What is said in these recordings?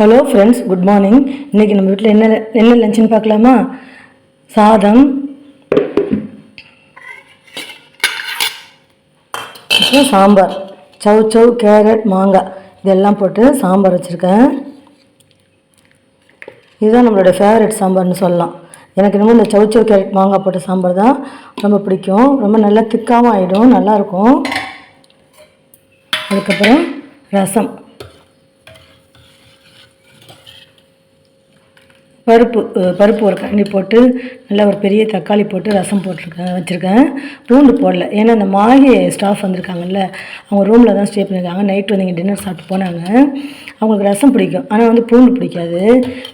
Hello friends good morning இன்றைக்கி நம்ம வீட்டில் என்ன என்ன லஞ்சுன்னு பார்க்கலாமா? சாதம். அப்புறம் சாம்பார். சவு சவு கேரட் மாங்காய். இதெல்லாம் போட்டு சாம்பார் வச்சுருக்கேன். இதுதான் நம்மளோட ஃபேவரட் சாம்பார்னு சொல்லலாம். எனக்கு இன்னமும் இந்த சவு சவு கேரட் மாங்காய் போட்ட சாம்பார் தான் ரொம்ப பிடிக்கும். ரொம்ப நல்லா திக்காகவும் ஆகிடும் நல்லாயிருக்கும் அதுக்கப்புறம் ரசம். பருப்பு பருப்பு ஒரு கரண்டி போட்டு நல்லா ஒரு பெரிய தக்காளி போட்டு ரசம் போட்டிருக்கேன் வச்சுருக்கேன். பூண்டு போடல. ஏன்னா அந்த மாகி ஸ்டாஃப் வந்திருக்காங்கல்ல அவங்க ரூமில் தான் ஸ்டே பண்ணியிருக்காங்க நைட் வந்து இங்கே டின்னர் சாப்பிட்டு போனாங்க. அவங்களுக்கு ரசம் பிடிக்கும். ஆனால் வந்து பூண்டு பிடிக்காது.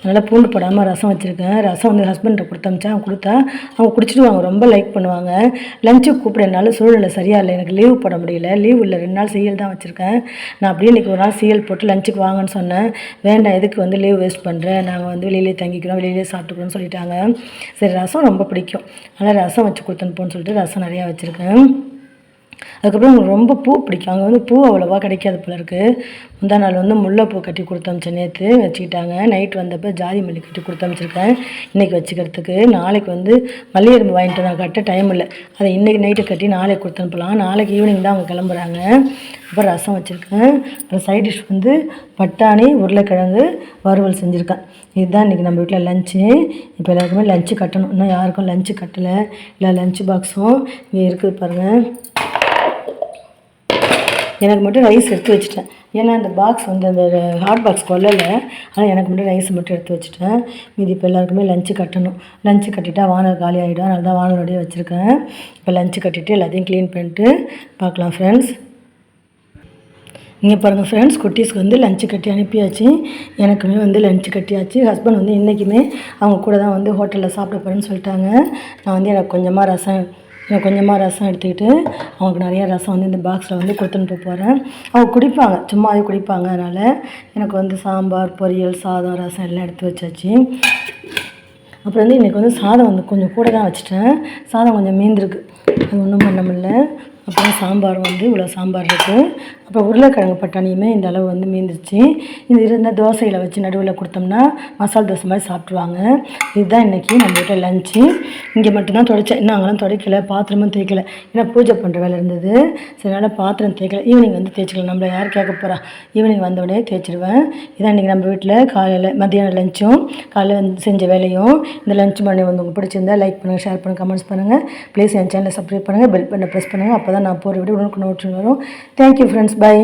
அதனால் பூண்டு போடாமல் ரசம் வச்சுருக்கேன். ரசம் வந்து ஹஸ்பண்ட்டை கொடுத்தமிச்சா அவங்க கொடுத்தா அவங்க குடிச்சிடுவாங்க ரொம்ப லைக் பண்ணுவாங்க. லஞ்சுக்கு கூப்பிட சூழ்நிலை சரியாக இல்லை. எனக்கு லீவ் போட முடியல. லீவ் இல்லை. ரெண்டு நாள் சீரியல் தான் வச்சுருக்கேன். நான் அப்படியே இன்றைக்கி ஒரு நாள் சீரியல் போட்டு லஞ்சுக்கு வாங்கன்னு சொன்னேன். வேண்டாம் எதுக்கு வந்து லீவ் வேஸ்ட் பண்ணுறேன் நாங்கள் வந்து வெளியிலே தங்கிக்கிறோம் வெளியிலே சாப்பிட்டுக்கிறோம்னு சொல்லிட்டாங்க. சரி ரசம் ரொம்ப பிடிக்கும். அதனால் ரசம் வச்சு கொடுத்தனுப்போன்னு சொல்லிட்டு ரசம் நிறையா வச்சுருக்கேன். அதுக்கப்புறம் எனக்கு ரொம்ப பூ பிடிக்கும். அங்கே வந்து பூ அவ்வளோவா கிடைக்காது போல இருக்குது முந்தா நாள் வந்து முல்லைப்பூ கட்டி கொடுத்தமிச்சேன் நேற்று வச்சுக்கிட்டாங்க. நைட் வந்தப்போ ஜாதி மல்லி கட்டி கொடுத்தமிச்சிருக்கேன் இன்றைக்கி வச்சுக்கிறதுக்கு. நாளைக்கு வந்து மல்லிகரும்பு வாங்கிட்டு நான் கட்ட டைம் இல்லை. அதை இன்றைக்கி நைட்டு கட்டி நாளைக்கு கொடுத்து அனுப்பலாம் நாளைக்கு ஈவினிங் தான் அவங்க கிளம்புறாங்க. அப்புறம் ரசம் வச்சுருக்கேன். அப்புறம் சைட் டிஷ் வந்து பட்டாணி உருளைக்கிழங்கு வறுவல் செஞ்சுருக்கேன். இதுதான் இன்றைக்கி நம்ம வீட்டில் லஞ்சு இப்போ எல்லாருக்குமே லஞ்சு கட்டணும். இன்னும் யாருக்கும் லஞ்சு கட்டலை. இல்லை லஞ்சு பாக்ஸும் இங்கே இருக்குது பாருங்கள் எனக்கு மட்டும் ரைஸ் எடுத்து வச்சுட்டேன். ஏன்னா அந்த பாக்ஸ் வந்து அந்த ஹாட் பாக்ஸ் கொல்லலை. ஆனால் எனக்கு மட்டும் ரைஸ் மட்டும் எடுத்து வச்சுட்டேன். மீதி இப்போ எல்லாருக்குமே லஞ்சு கட்டணும். லஞ்சு கட்டிட்டா வானல் காலி ஆகிடும் அதனால தான் வானலோடய வச்சுருக்கேன். இப்போ லஞ்சு கட்டிட்டு எல்லாத்தையும் க்ளீன் பண்ணிட்டு பார்க்கலாம் ஃப்ரெண்ட்ஸ் இங்கே பாருங்கள் ஃப்ரெண்ட்ஸ் குட்டீஸ்க்கு வந்து லஞ்சு கட்டி அனுப்பியாச்சு. எனக்குமே வந்து லஞ்சு கட்டியாச்சு. ஹஸ்பண்ட் வந்து இன்றைக்குமே அவங்க கூட தான் வந்து ஹோட்டலில் சாப்பிட போகிறேன்னு சொல்லிட்டாங்க. நான் வந்து எனக்கு கொஞ்சமாக ரசம் நான் கொஞ்சமாக ரசம் எடுத்துக்கிட்டு அவங்களுக்கு நிறையா ரசம் வந்து இந்த பாக்ஸில் வந்து கொடுத்துட்டு போகிறேன் அவங்க குடிப்பாங்க. சும்மாவே குடிப்பாங்க. அதனால் எனக்கு வந்து சாம்பார் பொரியல் சாதம் ரசம் எல்லாம் எடுத்து வச்சாச்சு. அப்புறம் வந்து இன்றைக்கி வந்து சாதம் வந்து கொஞ்சம் கூட தான் வச்சுட்டேன். சாதம் கொஞ்சம் மீந்திருக்கு. அது ஒன்றும் பண்ண முடியல. அப்புறம் சாம்பார் வந்து இவ்வளோ சாம்பார் இருக்குது அப்புறம் உருளைக்கிழங்கு பட்டாணியுமே இந்த அளவு வந்து மீந்துருச்சு இது இருந்தால் தோசையில் வச்சு நடுவில் கொடுத்தோம்னா மசாலா தோசை மாதிரி சாப்பிட்ருவாங்க இதுதான் இன்றைக்கி நம்ம வீட்டில் லஞ்சு இங்கே மட்டும்தான் துடைச்சேன் இன்னும் அங்கெல்லாம் துடைக்கல பாத்திரமும் தேய்க்கல. ஏன்னா பூஜை பண்ணுற வேலை இருந்தது. சரி அதனால் பாத்திரம் தேய்க்கல. ஈவினிங் வந்து தேய்ச்சிக்கலாம். நம்மளை யார் கேட்க போகிறா ஈவினிங் வந்தோடனே தேய்ச்சிடுவேன் இதான் இன்றைக்கி நம்ம வீட்டில் காலையில் மத்தியானம் லஞ்சும் காலையில் வந்து செஞ்ச வேலையும். இந்த லஞ்ச் பண்ணி வந்து உங்களுக்கு பிடிச்சிருந்தா லைக் பண்ணுங்கள் ஷேர் பண்ணுங்கள் கமெண்ட்ஸ் பண்ணுங்கள் ப்ளீஸ் என் சேனலை சப்ஸ்கிரைப் பண்ணுங்கள் பெல் பண்ண ப்ரெஸ் பண்ணுங்கள் அப்போ தான் நான் போகிற வீடியோ உடனுக்கு நோட்டு வரும். Thank you friends bye